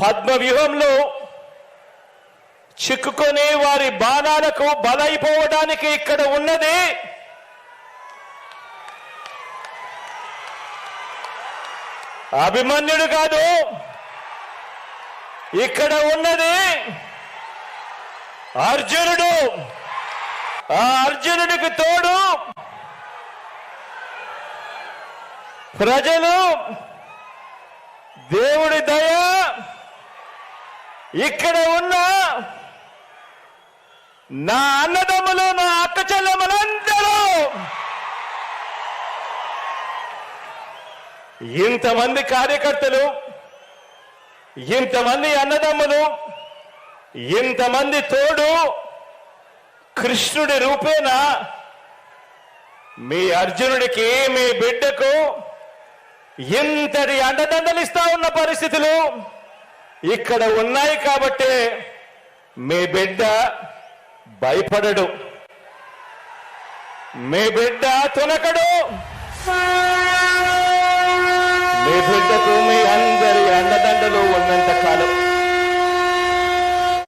పద్మ వ్యూహంలో చిక్కుకొని వారి బాణాలకు బలైపోవడానికి ఇక్కడ ఉన్నది అభిమన్యుడు కాదు. ఇక్కడ ఉన్నది అర్జునుడు. ఆ అర్జునుడికి తోడు ప్రజలు. దేవుడి దయ ఇక్కడ ఉన్న నా అన్నదమ్ములు నా అక్క చెల్లెమ్మలందరూ ఇంతమంది కార్యకర్తలు ఇంతమంది అన్నదమ్ములు ఇంతమంది తోడు కృష్ణుడి రూపేణ మీ అర్జునుడికి మీ బిడ్డకు ఇంతటి అండదండలిస్తా ఉన్న పరిస్థితులు ఇక్కడ ఉన్నాయి కాబట్టి మీ బిడ్డ భయపడడు. మీ బిడ్డ తునకడు. మీ బిడ్డకు మీ